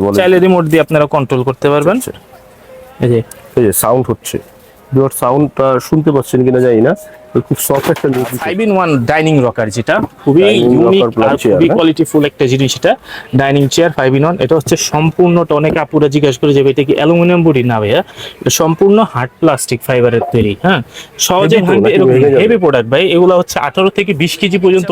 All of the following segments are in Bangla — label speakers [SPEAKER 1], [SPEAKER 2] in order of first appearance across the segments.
[SPEAKER 1] বলেন
[SPEAKER 2] চাইলে রিমোট দিয়ে আপনারা কন্ট্রোল করতে পারবেন। এই যে।
[SPEAKER 1] এই যে সাউন্ড হচ্ছে। বিওর সাউন্ডটা শুনতে পাচ্ছেন কিনা জানি না। খুব সফট একটা music
[SPEAKER 2] five in one dining rocker যেটা খুবই ইউনিক আর খুবই
[SPEAKER 1] হ্যাঁ?
[SPEAKER 2] কোয়ালিটিফুল একটা জিনিস এটা। Dining chair five in one এটা হচ্ছে সম্পূর্ণটা অনেক আপুরা জিজ্ঞাসা করে যে এটা কি অ্যালুমিনিয়াম বডি? না ভাইয়া এটা সম্পূর্ণ হার্ড প্লাস্টিক ফাইবারের তৈরি হ্যাঁ? সহজে ভাঙবে এরকম হেভি প্রোডাক্ট ভাই এগুলো হচ্ছে আঠারো থেকে বিশ কেজি পর্যন্ত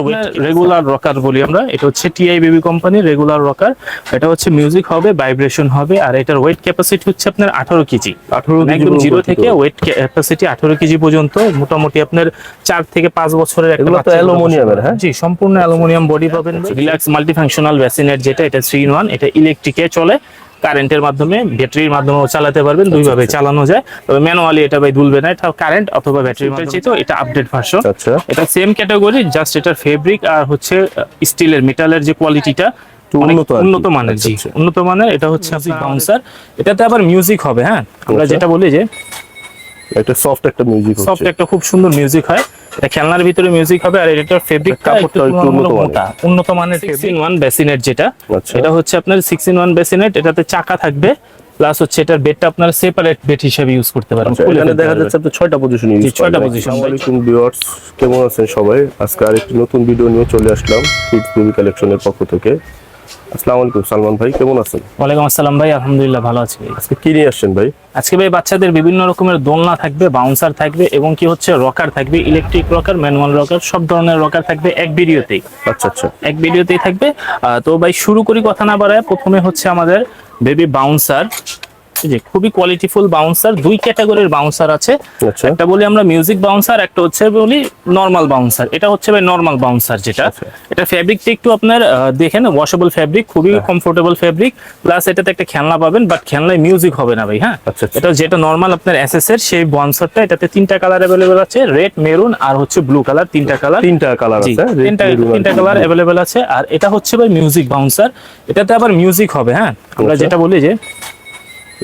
[SPEAKER 2] রেগুলার রকার বলি আমরা এটা হচ্ছে টিআই বেবি কোম্পানির রেগুলার রকার এটা হচ্ছে মিউজিক হবে ভাইব্রেশন হবে আর এটার ওয়েট ক্যাপাসিটি হচ্ছে আপনার আঠারো কেজি।
[SPEAKER 1] আঠারো
[SPEAKER 2] একদম জিরো থেকে ওয়েট ক্যাপাসিটি আঠারো কেজি পর্যন্ত মোটামুটি আপনার চার থেকে পাঁচ বছরের একটা
[SPEAKER 1] অ্যালুমিনিয়ামের, হ্যাঁ?
[SPEAKER 2] জি সম্পূর্ণ অ্যালুমিনিয়াম বডি পাবেন রিল্যাক্স মাল্টিফাংশনাল ভ্যাসিনেট যেটা এটা থ্রি ইন ওয়ান এটা ইলেকট্রিকে চলে। কারেন্টের মাধ্যমে ব্যাটারির মাধ্যমেও চালাতে পারবেন দুই ভাবে চালানো যায়। তবে ম্যানুয়ালি এটা ভাই দুলবে না এটা কারেন্ট অথবা ব্যাটারির মাধ্যমে। তো এটা আপডেট ভার্সন
[SPEAKER 1] আচ্ছা
[SPEAKER 2] এটা সেম ক্যাটাগরি জাস্ট এটার ফেব্রিক আর হচ্ছে স্টিলের মেটালের যে কোয়ালিটিটা
[SPEAKER 1] উন্নত
[SPEAKER 2] উন্নত মানের জি।
[SPEAKER 1] আচ্ছা, আচ্ছা।
[SPEAKER 2] উন্নত মানের এটা হচ্ছে বাউন্সার এটাতে আবার মিউজিক হবে হ্যাঁ? আমরা
[SPEAKER 1] আচ্ছা।
[SPEAKER 2] যেটা বলি যে
[SPEAKER 1] একটা সফট একটা মিউজিক
[SPEAKER 2] সফট একটা খুব সুন্দর মিউজিক হয়। এটা খেলনার ভিতরে মিউজিক হবে আর এটার ফেব্রিক
[SPEAKER 1] কাপড়টা একটু উন্নত মানের।
[SPEAKER 2] মোটা উন্নত মানের সিক্স ইন ওয়ান বেসিনেট যেটা।
[SPEAKER 1] আচ্ছা।
[SPEAKER 2] এটা হচ্ছে আপনার সিক্স ইন ওয়ান বেসিনেট এটাতে চাকা থাকবে। প্লাস হচ্ছে এটার বেডটা আপনারা সেপারেট বেড হিসেবে ইউজ করতে পারেন।
[SPEAKER 1] আচ্ছা, এখানে দেখা যাচ্ছে আপনি ছয়টা পজিশন ইউজ
[SPEAKER 2] জি, ছয়টা position।
[SPEAKER 1] আসসালামাইকুম ভিউয়ার্স কেমন আছেন সবাই? আজকে আরেকটি নতুন ভিডিও নিয়ে চলে আসলাম। কিডস বেবি কালেকশনের পক্ষ থেকে। আসসালামু আলাইকুম সালমান ভাই কেমন আছেন?
[SPEAKER 2] ওয়ালাইকুম আসসালাম ভাই আলহামদুলিল্লাহ ভালো আছি।
[SPEAKER 1] আজকে কি নিয়ে আসছেন ভাই?
[SPEAKER 2] আজকে ভাই বাচ্চাদের বিভিন্ন রকমের দোলনা থাকবে বাউন্সার থাকবে এবং কি হচ্ছে রকার থাকবে ইলেকট্রিক রকার ম্যানুয়াল রকার সব ধরনের রকার থাকবে এক ভিডিওতেই।
[SPEAKER 1] আচ্ছা আচ্ছা।
[SPEAKER 2] এক ভিডিওতেই থাকবে। তো ভাই শুরু করি কথা না বাড়ায় প্রথমে হচ্ছে আমাদের বেবি বাউন্সার যে খুবই কোয়ালিটিফুল বাউন্সার দুই ক্যাটাগরির বাউন্সার আছে।
[SPEAKER 1] আচ্ছা।
[SPEAKER 2] একটা বলি আমরা মিউজিক বাউন্সার একটা হচ্ছে বলি নর্মাল বাউন্সার এটা হচ্ছে ভাই নর্মাল বাউন্সার যেটা।
[SPEAKER 1] আচ্ছা।
[SPEAKER 2] এটা ফ্যাব্রিকটা একটু আপনার দেখেন ওয়াশেবল ফ্যাব্রিক খুবই। কমফোর্টেবল ফ্যাব্রিক প্লাস এটাতে একটা খেলনা পাবেন বাট খেলনায় মিউজিক হবে না ভাই হ্যাঁ?
[SPEAKER 1] আচ্ছা।
[SPEAKER 2] এটা যেটা নর্মাল আপনার এসএস এর সেই বাউন্সারটা এটাতে তিনটা কালার অ্যাভেলেবেল আছে রেড মেরুন আর হচ্ছে ব্লু কালার তিনটা কালার
[SPEAKER 1] তিনটা কালার আছে
[SPEAKER 2] তিনটা তিনটা কালার অ্যাভেলেবেল আছে। আর এটা হচ্ছে ভাই মিউজিক বাউন্সার এটাতে আবার মিউজিক হবে হ্যাঁ? আমরা। যেটা বলি যে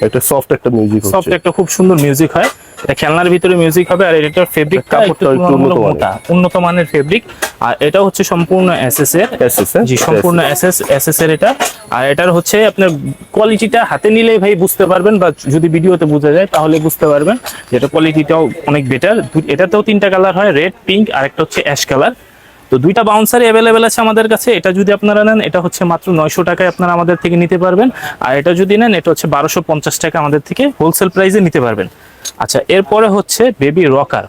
[SPEAKER 1] একটা সফট একটা মিউজিক
[SPEAKER 2] সফট একটা খুব সুন্দর মিউজিক হয়। এটা খেলনার ভিতরে মিউজিক হবে আর এটার ফেব্রিক
[SPEAKER 1] কাপড়টা উন্নত মানের।
[SPEAKER 2] মোটা উন্নত মানের ফেব্রিক আর এটা হচ্ছে সম্পূর্ণ এসএস এর? জি সম্পূর্ণ এসএস এসএস এর। এটা। আর এটার হচ্ছে আপনার কোয়ালিটিটা হাতে নিলেই ভাই বুঝতে পারবেন বা যদি ভিডিওতে বোঝা যায় তাহলে বুঝতে পারবেন যেটা কোয়ালিটিটাও অনেক বেটার এটাতেও তিনটা কালার হয় রেড পিঙ্ক আর একটা হচ্ছে অ্যাশ কালার তো দুইটা বাউন্সারই অ্যাভেলেবেল আছে আমাদের কাছে। এটা যদি আপনারা নেন, এটা হচ্ছে মাত্র নয়শো টাকায় আপনারা আমাদের থেকে নিতে পারবেন। আর এটা যদি নেন, এটা হচ্ছে বারোশো টাকা আমাদের থেকে হোলসেল প্রাইসে নিতে পারবেন। আচ্ছা এরপরে হচ্ছে বেবি রকার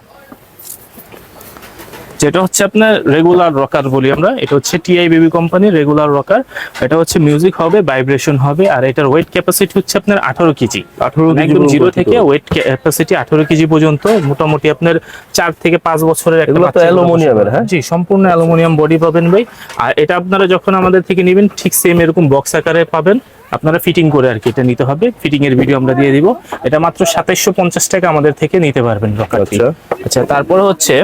[SPEAKER 2] যেটা হচ্ছে আপনার রেগুলার রকার বলি আমরা এটা হচ্ছে টিআই বেবি কোম্পানির রেগুলার রকার এটা হচ্ছে মিউজিক হবে ভাইব্রেশন হবে আর এটার ওয়েট ক্যাপাসিটি হচ্ছে আপনার আঠারো কেজি।
[SPEAKER 1] আঠারো
[SPEAKER 2] মানে একদম জিরো থেকে ওয়েট ক্যাপাসিটি আঠারো কেজি পর্যন্ত মোটামুটি আপনার চার থেকে পাঁচ বছরের একটা
[SPEAKER 1] অ্যালুমিনিয়ামের, হ্যাঁ?
[SPEAKER 2] জি সম্পূর্ণ অ্যালুমিনিয়াম বডি পাবেন ভাই। আর এটা আপনারা যখন আমাদের থেকে নেবেন ঠিক সেম এরকম বক্স আকারে পাবেন। আপনারা ফিটিং করে আর কি এটা নিতে হবে। ফিটিং এর ভিডিও আমরা দিয়ে দিব। এটা মাত্র সাতাইশশো পঞ্চাশ টাকা আমাদের থেকে নিতে পারবেন রকারটি
[SPEAKER 1] আচ্ছা।
[SPEAKER 2] আচ্ছা তারপরে হচ্ছে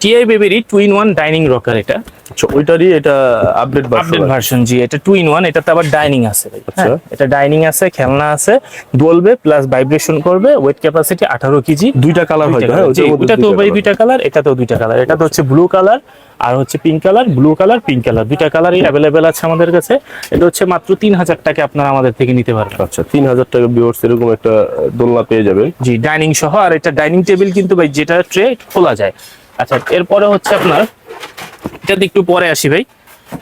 [SPEAKER 2] TI বেবিরই two in one dining rocker এটা।
[SPEAKER 1] আচ্ছা, ওইটারই এটা আপডেট
[SPEAKER 2] আপডেট
[SPEAKER 1] ভার্সন
[SPEAKER 2] জি এটা টু ইন ওয়ান এটাতে আবার ডাইনিং আছে
[SPEAKER 1] আচ্ছা।
[SPEAKER 2] হ্যাঁ? এটা ডাইনিং আছে খেলনা আছে দোলবে প্লাস ভাইব্রেশন করবে ওয়েট ক্যাপাসিটি আঠারো কেজি।
[SPEAKER 1] দুইটা কালার হয় হ্যাঁ? মধ্যে
[SPEAKER 2] ওইটাতেও
[SPEAKER 1] দুইটা
[SPEAKER 2] ভাই দুইটা কালার এটাতেও দুইটা কালার এটাতে হচ্ছে ব্লু কালার আর হচ্ছে pink colour blue colour pink colour দুইটা কালারই অ্যাভেলেবেল আছে আমাদের কাছে। এটা হচ্ছে মাত্র তিন হাজার টাকা আপনারা আমাদের থেকে নিতে পারবেন।
[SPEAKER 1] আচ্ছা তিন হাজার টাকা ভিউয়ার্স এরকম একটা দোলনা পেয়ে যাবেন।
[SPEAKER 2] জি ডাইনিং সহ আর এটা ডাইনিং টেবিল কিন্তু ভাই যেটা ট্রে খোলা যায়। আচ্ছা এরপরে হচ্ছে আপনার এটাতে একটু পরে আসি ভাই।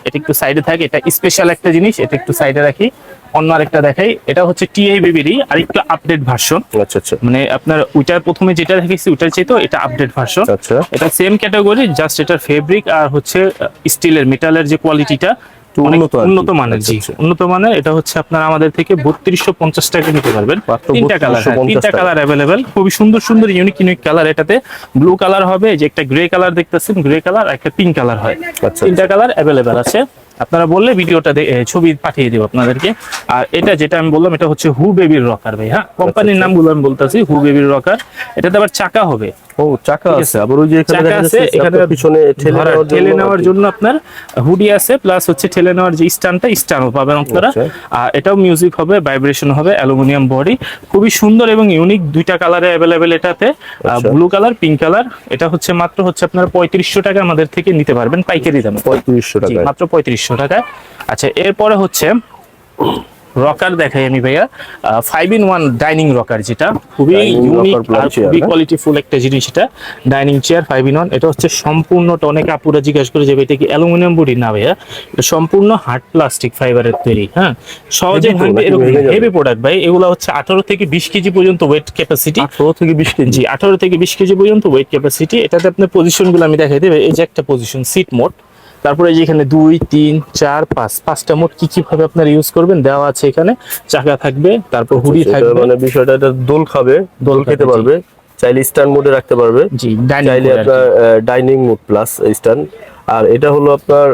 [SPEAKER 2] এটা একটু সাইডে থাকে এটা স্পেশাল একটা জিনিস এটা একটু সাইডে রাখি। অন্য আরেকটা দেখাই এটা হচ্ছে টিআই বেবিরই আরেকটু আপডেট ভার্সন
[SPEAKER 1] আচ্ছা আচ্ছা।
[SPEAKER 2] মানে আপনার ওইটার প্রথমে যেটা দেখেছি ওইটার চাইতো এটা আপডেট ভার্সন
[SPEAKER 1] আচ্ছা
[SPEAKER 2] এটা সেম ক্যাটাগরি জাস্ট এটার ফেব্রিক আর হচ্ছে স্টিলের মেটালের যে কোয়ালিটিটা
[SPEAKER 1] উন্নত
[SPEAKER 2] মানের জি।
[SPEAKER 1] আচ্ছা, আচ্ছা।
[SPEAKER 2] উন্নত মানের এটা হচ্ছে আপনার আমাদের থেকে বত্রিশশো পঞ্চাশ টাকা নিতে পারবেন। তিনটা কালার তিনটা কালার অ্যাভেলেবেল খুবই সুন্দর সুন্দর ইউনিক ইউনিক কালার এটাতে ব্লু কালার হবে যে একটা গ্রে কালার দেখতেছেন গ্রে কালার একটা পিঙ্ক কালার হয়।
[SPEAKER 1] আচ্ছা
[SPEAKER 2] তিনটা কালার অ্যাভেলেবেল আছে। আপনারা বললে ভিডিওটা ছবি পাঠিয়ে দেবো আপনাদেরকে। আর এটা যেটা আমি বললাম এটা হচ্ছে হু বেবির রকার ভাই হ্যাঁ? কোম্পানির নামগুলো আমি বলতেছি হু বেবির রকার এটাতে আবার চাকা হবে।
[SPEAKER 1] ও চাকা আছে আবার ওই যে এখানে দেখা যাচ্ছে
[SPEAKER 2] এখানে
[SPEAKER 1] পিছনে ঠেলে নেওয়ার জন্য
[SPEAKER 2] আপনার হুডি আছে প্লাস হচ্ছে ঠেলে নেওয়ার যে স্ট্যান্ডটা স্ট্যান্ডও পাবেন আপনারা।
[SPEAKER 1] আচ্ছা।
[SPEAKER 2] আর এটাও মিউজিক হবে ভাইব্রেশন হবে অ্যালুমিনিয়াম বডি খুবই সুন্দর এবং ইউনিক দুইটা কালারে অ্যাভেলেবেল এটাতে। ব্লু কালার পিঙ্ক কালার এটা হচ্ছে মাত্র হচ্ছে আপনার পঁয়ত্রিশশো টাকা আমাদের থেকে নিতে পারবেন পাইকারি দামে।
[SPEAKER 1] পঁয়ত্রিশশো টাকা
[SPEAKER 2] মাত্র পঁয়ত্রিশশো টাকায়। আচ্ছা এরপরে হচ্ছে রকার দেখাই আমি ভাইয়া। Five in one dining rocker যেটা খুবই ইউনিক আর খুবই? কোয়ালিটিফুল একটা জিনিস এটা dining chair five in one এটা হচ্ছে সম্পূর্ণটা অনেক আপুরা জিজ্ঞাসা করে যে এটা কি অ্যালুমিনিয়াম বডি? না ভাইয়া এটা সম্পূর্ণ হার্ড প্লাস্টিক ফাইবারের তৈরি হ্যাঁ? সহজে ভাঙবে এরকম হেভি প্রোডাক্ট ভাই এগুলো হচ্ছে আঠারো থেকে বিশ কেজি পর্যন্ত ওয়েট ক্যাপাসিটি
[SPEAKER 1] আঠারো থেকে বিশ কেজি।
[SPEAKER 2] আঠারো থেকে বিশ কেজি পর্যন্ত ওয়েট ক্যাপাসিটি এটাতে আপনার পজিশনগুলো আমি দেখাই দেবে এই যে একটা পজিশন সিট মোড তারপরে এই যে এখানে দুই তিন চার পাঁচ পাঁচটা মোট কি কি ভাবে আপনার ইউজ করবেন দেওয়া আছে এখানে চাকা থাকবে তারপর হুডি থাকবে।
[SPEAKER 1] মানে বিষয়টা এটা দোল খাবে দোল খেতে পারবে চাইলে স্ট্যান্ড মোডে রাখতে পারবে
[SPEAKER 2] জি
[SPEAKER 1] চাইলে আপনার ডাইনিং মোড প্লাস স্ট্যান্ড আর এটা হলো আপনার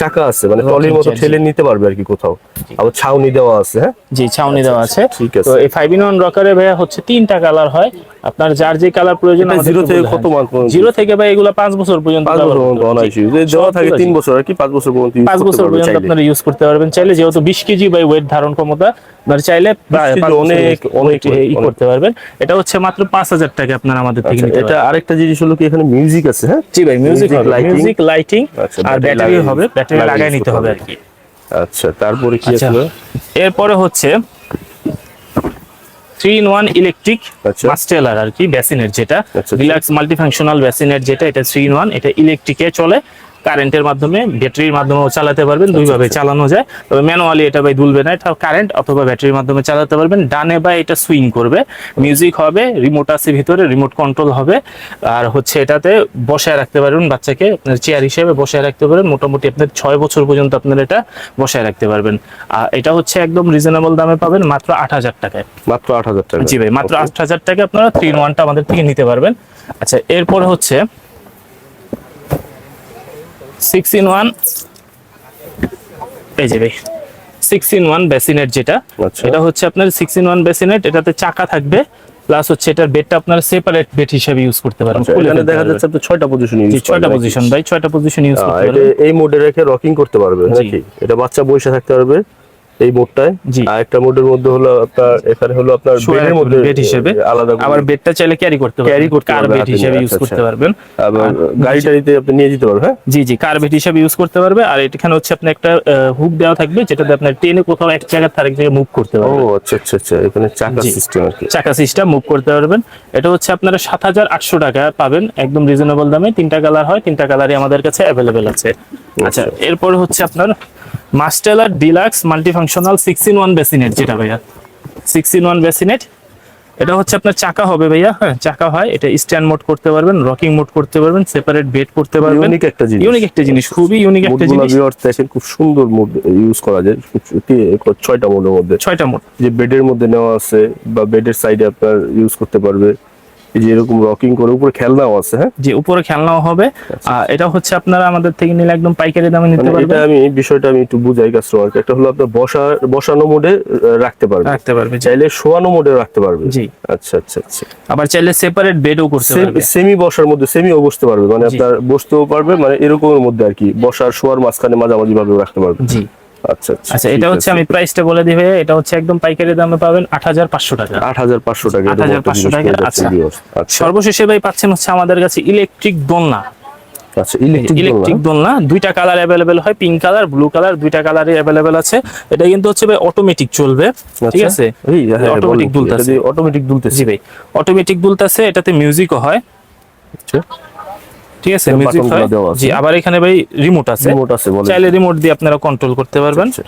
[SPEAKER 1] চাকা আছে মানে টলির মতো ঠেলে নিতে পারবে আর কি কোথাও। আবার ছাউনি দেওয়া আছে হ্যাঁ?
[SPEAKER 2] জি ছাউনি দেওয়া আছে।
[SPEAKER 1] ঠিক আছে।
[SPEAKER 2] তো এই ফাইভ ইন ওয়ান রকারে ভাইয়া হচ্ছে তিনটা কালার হয়। আপনার যার যে কালার প্রয়োজন
[SPEAKER 1] এটা জিরো থেকে কত মান পর্যন্ত?
[SPEAKER 2] জিরো থেকে ভাই এগুলো পাঁচ বছর পর্যন্ত
[SPEAKER 1] পাঁচ বছর পর্যন্ত অনায়াস। দেওয়া থাকে
[SPEAKER 2] সবগুলো
[SPEAKER 1] তিন বছর আর কি পাঁচ বছর পর্যন্ত use
[SPEAKER 2] পাঁচ বছর পর্যন্ত। আপনারা ইউজ করতে পারবেন। চাইলে যেহেতু বিশ কেজি বাই ওয়েট ধারণ ক্ষমতা আপনারা চাইলে
[SPEAKER 1] অনেক, অনেক
[SPEAKER 2] ই করতে পারবেন। এটা হচ্ছে মাত্র পাঁচ হাজার টাকা আপনারা আমাদের থেকে
[SPEAKER 1] আচ্ছা,
[SPEAKER 2] নিতে
[SPEAKER 1] এটা আরেকটা জিনিস হলো কি এখানে মিউজিক আছে হ্যাঁ?
[SPEAKER 2] জি ভাই মিউজিক মিউজিক লাইটিং
[SPEAKER 1] আচ্ছা,
[SPEAKER 2] আর ব্যাটারি হবে ব্যাটারি লাগাই নিতে হবে। আর কি
[SPEAKER 1] আচ্ছা তারপরে কি
[SPEAKER 2] আচ্ছা
[SPEAKER 1] আছে
[SPEAKER 2] এরপরে হচ্ছে থ্রি ইন ওয়ান ইলেকট্রিক
[SPEAKER 1] আচ্ছা।
[SPEAKER 2] মাস্টেলার আর কি বেসিনের যেটা
[SPEAKER 1] আচ্ছা।
[SPEAKER 2] রিল্যাক্স মাল্টিফাংশনাল বেসিনের যেটা এটা থ্রি ইন ওয়ান এটা ইলেকট্রিকে চলে কারেন্টের মাধ্যমে ব্যাটারির মাধ্যমেও চালাতে পারবেন
[SPEAKER 1] আচ্ছা,
[SPEAKER 2] দুইভাবে চালানো যায়। তবে ম্যানুয়ালি এটা ভাই দুলবে না এটা কারেন্ট অথবা ব্যাটারির মাধ্যমে চালাতে পারবেন। ডানে বা এটা সুইং করবে মিউজিক হবে রিমোট আছে ভিতরে রিমোট কন্ট্রোল হবে। আর হচ্ছে এটাতে বসায় রাখতে পারবেন বাচ্চাকে আপনার চেয়ার হিসেবে বসায় রাখতে পারেন মোটামুটি আপনার ছয় বছর পর্যন্ত আপনার এটা বসায় রাখতে পারবেন। আর এটা হচ্ছে একদম রিজনেবল দামে পাবেন মাত্র আট হাজার টাকায়।
[SPEAKER 1] মাত্র আট হাজার টাকা।
[SPEAKER 2] জি ভাই মাত্র. আট হাজার টাকা আপনারা থ্রি ইন ওয়ানটা আমাদের থেকে নিতে পারবেন। আচ্ছা এরপরে হচ্ছে সিক্স ইন ওয়ান। এই যে ভাই সিক্স ইন ওয়ান বেসিনেট যেটা
[SPEAKER 1] আচ্ছা।
[SPEAKER 2] এটা হচ্ছে আপনার সিক্স ইন ওয়ান বেসিনেট এটাতে চাকা থাকবে প্লাস হচ্ছে এটার বেডটা আপনারা সেপারেট বেড হিসেবে ইউজ করতে পারেন
[SPEAKER 1] আচ্ছা, এখানে দেখা যাচ্ছে আপনি ছয়টা পজিশন ইউজ
[SPEAKER 2] ছয়টা পজিশন ভাই ছয়টা পজিশন ইউজ করতে পারবেন
[SPEAKER 1] এই মোডে রেখে রকিং করতে পারবে নাকি? এটা বাচ্চা বসে থাকতে পারবে। এই মোডটায়
[SPEAKER 2] জি।
[SPEAKER 1] আর একটা মোডের মধ্যে হলো আপনার এখানে হলো আপনার বেডের মধ্যে
[SPEAKER 2] বেড হিসেবে।
[SPEAKER 1] আলাদা
[SPEAKER 2] আবার বেডটা চাইলে ক্যারি করতে পারবেন।
[SPEAKER 1] Carry করতে
[SPEAKER 2] কার
[SPEAKER 1] পারবে
[SPEAKER 2] বেড হিসেবে ইউজ
[SPEAKER 1] আচ্ছা,
[SPEAKER 2] করতে
[SPEAKER 1] আচ্ছা।
[SPEAKER 2] পারবেন।
[SPEAKER 1] আবার আপনি নিয়ে যেতে পারবেন হ্যাঁ?
[SPEAKER 2] জি জি কার্বেট হিসাবে ইউজ করতে পারবে। আর এখানে হচ্ছে আপনি একটা হুক দেওয়া থাকবে যেটাতে আপনার টেনে কোথাও এক জায়গা থেকে জায়গায় মুভ করতে
[SPEAKER 1] ও আচ্ছা আচ্ছা আচ্ছা এখানে চাকা সিস্টেম আর কি।
[SPEAKER 2] চাকা সিস্টেম মুভ করতে পারবেন। এটা হচ্ছে আপনারা সাত হাজার আটশো টাকা পাবেন একদম রিজনেবল দামে। তিনটা কালার হয় তিনটা কালারই আমাদের কাছে অ্যাভেলেবেল আছে। আচ্ছা এরপরে হচ্ছে আপনার মাস্টেলার deluxe multifunctional six in one bassinet যেটা ভাইয়া? সিক্স ইন ওয়ান বেসিনেট এটা হচ্ছে আপনার চাকা হবে ভাইয়া হ্যাঁ চাকা হয়। এটা স্ট্যান্ড মোড করতে পারবেন রকিং মোড করতে পারবেন সেপারেট বেড করতে পারবেন।
[SPEAKER 1] ইউনিক একটা জিনিস।
[SPEAKER 2] ইউনিক একটা জিনিস খুবই ইউনিক একটা জিনিস।
[SPEAKER 1] ভিউয়ার্স দেখেন খুব সুন্দর মোড ইউজ করা যায়। ছয়টা মোডের মধ্যে।
[SPEAKER 2] ছয়টা মোড
[SPEAKER 1] যে বেডের মধ্যে নেওয়া আছে বা বেডের সাইডে আপনার ইউজ করতে পারবে। এই যে এরকম রকিং করে উপরে খেলনাও আছে হ্যাঁ?
[SPEAKER 2] যে উপরে খেলনাও হবে। এটা হচ্ছে আপনারা আমাদের থেকে নিলে একদম পাইকারি দামে নিতে
[SPEAKER 1] মানে এটা আমি বিষয়টা আমি একটু বুঝাই কাস্টমারকে একটা হলো আপনার বসা বসানো মোডে রাখতে পারবে
[SPEAKER 2] রাখতে পারবে জি।
[SPEAKER 1] চাইলে শোয়ানো মোডে রাখতে পারবে
[SPEAKER 2] জি।
[SPEAKER 1] আচ্ছা আচ্ছা আচ্ছা।
[SPEAKER 2] আবার চাইলে সেপারেট বেডও করতে পারবে
[SPEAKER 1] সেমি বসার মধ্যে সেমিও বসতে পারবে। মানে আপনার বসতেও পারবে মানে এরকমের মধ্যে আর কি। বসার শোয়ার মাঝখানে মাঝামাঝি ভাবে রাখতে পারবে।
[SPEAKER 2] জি।
[SPEAKER 1] আচ্ছা আচ্ছা
[SPEAKER 2] আচ্ছা এটা হচ্ছে আমি প্রাইসটা বলে দিবে এটা হচ্ছে একদম পাইকারি দামে পাবেন আট হাজার পাঁচশো টাকা।
[SPEAKER 1] আট হাজার পাঁচশো টাকা
[SPEAKER 2] 8,500 টাকা, আচ্ছা।
[SPEAKER 1] আচ্ছা।
[SPEAKER 2] সর্বশেষে ভাই পাচ্ছেন হচ্ছে আমাদের কাছে ইলেকট্রিক দোলনা।
[SPEAKER 1] আচ্ছা ইলেকট্রিক
[SPEAKER 2] ইলেকট্রিক দোলনা। দুইটা কালার অ্যাভেলেবেল হয় পিঙ্ক কালার ব্লু কালার দুইটা কালারই অ্যাভেলেবেল আছে। এটা কিন্তু হচ্ছে ভাই অটোমেটিক চলবে ঠিক আছে? অটোমেটিক দুলতেছে।
[SPEAKER 1] অটোমেটিক দুলতেছে।
[SPEAKER 2] জি ভাই অটোমেটিক দুলতেছে এটাতে মিউজিকও হয়।
[SPEAKER 1] আচ্ছা।
[SPEAKER 2] ঠিক আছে মিউজিক হয়। জি আবার এখানে ভাই রিমোট আছে।
[SPEAKER 1] রিমোট আছে বলে
[SPEAKER 2] চাইলে রিমোট দিয়ে আপনারা কন্ট্রোল করতে পারবেন।
[SPEAKER 1] আচ্ছা।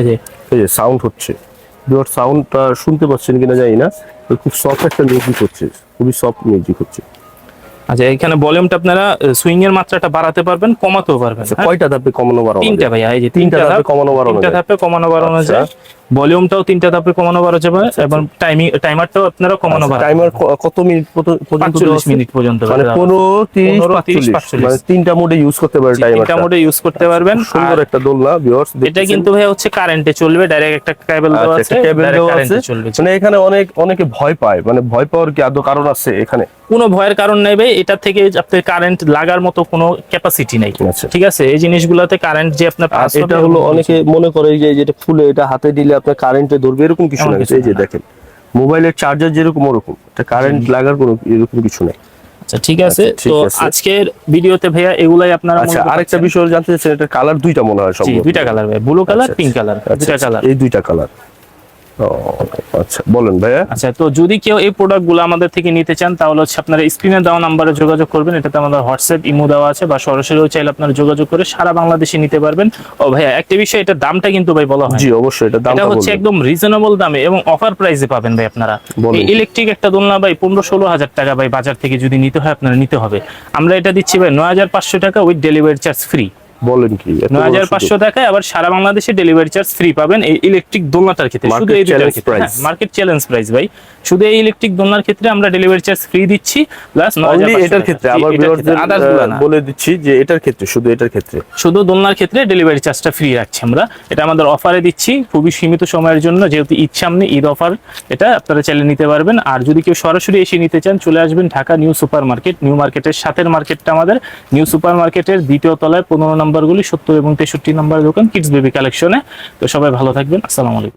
[SPEAKER 2] এই যে।
[SPEAKER 1] এই যে সাউন্ড হচ্ছে। বিওর সাউন্ডটা শুনতে পাচ্ছেন কিনা জানি না খুব সফট একটা মিউজিক হচ্ছে। খুবই সফট মিউজিক হচ্ছে।
[SPEAKER 2] আচ্ছা এখানে ভলিউমটা আপনারা সুইং এর মাত্রাটা বাড়াতে পারবেন কমাতেও পারবেন
[SPEAKER 1] আচ্ছা
[SPEAKER 2] হ্যাঁ?
[SPEAKER 1] কয়টা ধাপে কমানো বাড়ানো
[SPEAKER 2] তিনটা? ভাইয়া এই যে
[SPEAKER 1] তিনটা ধাপে কমানো বাড়ানো
[SPEAKER 2] তিনটা ধাপে কমানো বাড়ানো
[SPEAKER 1] আচ্ছা।
[SPEAKER 2] যায়। ভলিউমটাও তিনটা ধাপে কমানো বাড়ানো যাবে এবং টাইমিং টাইমারটাও আপনারা কমানো বাড়ানো
[SPEAKER 1] টাইমার কত মিনিট পর্যন্ত দেওয়া
[SPEAKER 2] পাঁচচল্লিশ
[SPEAKER 1] আছে?
[SPEAKER 2] মিনিট পর্যন্ত
[SPEAKER 1] মানে
[SPEAKER 2] দেওয়া আছে। 15, 30, 45
[SPEAKER 1] মানে তিনটা মোডে ইউজ করতে পারে
[SPEAKER 2] জি, তিনটা মোডে ইউজ করতে পারবেন
[SPEAKER 1] সুন্দর একটা দোলনা ভিউয়ার্স
[SPEAKER 2] এটা কিন্তু ভাই হচ্ছে কারেন্টে চলবে ডাইরেক্ট একটা কেবল দেওয়া আছে
[SPEAKER 1] কেবল দেওয়া আছে। মানে এখানে অনেক অনেকে ভয় পায় মানে ভয় পাওয়ার কি আদৌ কারণ আছে এখানে?
[SPEAKER 2] কোনো ভয়ের কারণ নাই ভাই এটা থেকে আপনার কারেন্ট লাগার মতো কোনো ক্যাপাসিটি নাই।
[SPEAKER 1] আচ্ছা।
[SPEAKER 2] ঠিক আছে? এই জিনিসগুলোতে কারেন্ট যে আপনার
[SPEAKER 1] এটা হলো অনেকে মনে করে যে যেটা ফুলে এটা হাতে দিলে আপনার কারেন্টে ধরবে এরকম কিছু না এই যে দেখেন মোবাইলের চার্জার যেরকম ওরকম এটা কারেন্ট লাগার কোনো এরকম কিছু নেই।
[SPEAKER 2] আচ্ছা ঠিক আছে।
[SPEAKER 1] আচ্ছা,
[SPEAKER 2] তো আজকের ভিডিওতে ভাইয়া এগুলাই আপনারা
[SPEAKER 1] আচ্ছা আরেকটা বিষয় জানতে চাচ্ছেন এটা কালার দুইটা মনে হয় সম্ভবত
[SPEAKER 2] দুইটা কালার ভাই ব্লু কালার
[SPEAKER 1] আচ্ছা,
[SPEAKER 2] পিঙ্ক কালার
[SPEAKER 1] আচ্ছা,
[SPEAKER 2] দুইটা
[SPEAKER 1] আচ্ছা,
[SPEAKER 2] কালার
[SPEAKER 1] এই দুইটা কালার আচ্ছা বলেন ভাইয়া।
[SPEAKER 2] আচ্ছা তো যদি কেউ এই প্রোডাক্টগুলো আমাদের থেকে নিতে চান তাহলে হচ্ছে আপনারা স্ক্রিনে দেওয়া নাম্বারে যোগাযোগ করবেন। এটাতে আমাদের হোয়াটসঅ্যাপ ইমো দেওয়া আছে বা সরাসরিও চাইলে আপনারা যোগাযোগ করে সারা বাংলাদেশে নিতে পারবেন। ও ভাইয়া একটা বিষয় এটা দামটা কিন্তু ভাই বলা হয়
[SPEAKER 1] জি অবশ্যই এটা দামটা
[SPEAKER 2] হচ্ছে একদম রিজনেবল দামে এবং অফার প্রাইসে পাবেন ভাই আপনারা। ইলেকট্রিক একটা দোলনা ভাই পনেরো ষোলো হাজার টাকা ভাই বাজার থেকে যদি নিতে হয় আপনারা নিতে হবে। আমরা এটা দিচ্ছি ভাই নয় হাজার পাঁচশো টাকা উইথ ডেলিভারি চার্জ ফ্রি
[SPEAKER 1] বলেন কি এত
[SPEAKER 2] নয়
[SPEAKER 1] বড়
[SPEAKER 2] হাজার
[SPEAKER 1] সুযোগ।
[SPEAKER 2] পাঁচশো টাকায় আবার সারা বাংলাদেশে ডেলিভারি চার্জ ফ্রি পাবেন এই ইলেকট্রিক দোলনাটার ক্ষেত্রে। শুধু এই
[SPEAKER 1] challenge
[SPEAKER 2] ক্ষেত্রে মার্কেট চ্যালেঞ্জ প্রাইস ভাই। শুধু এই ইলেকট্রিক দোলনার ক্ষেত্রে আমরা ডেলিভারি চার্জ ফ্রি দিচ্ছি প্লাস
[SPEAKER 1] Only এটার ক্ষেত্রে আবার বলে দিচ্ছি যে এটার ক্ষেত্রে শুধু এটার ক্ষেত্রে।
[SPEAKER 2] শুধু দোলনার ক্ষেত্রে ডেলিভারি চার্জটা ফ্রি রাখছি আমরা। এটা আমাদের অফারে দিচ্ছি খুবই সীমিত সময়ের জন্য যেহেতু ঈদ সামনে ঈদ অফার এটা আপনারা চাইলে নিতে পারবেন। আর যদি কেউ সরাসরি এসে নিতে চান চলে আসবেন Dhaka New Super Market New মার্কেটের সাথের মার্কেটটা আমাদের। নিউ সুপার মার্কেটের দ্বিতীয় তলায় পনেরো নম্বরগুলি সত্তর এবং তেষট্টি নাম্বার দোকান কিডস বেবি কালেকশনে তো সবাই ভালো থাকবেন। আসসালামু আলাইকুম।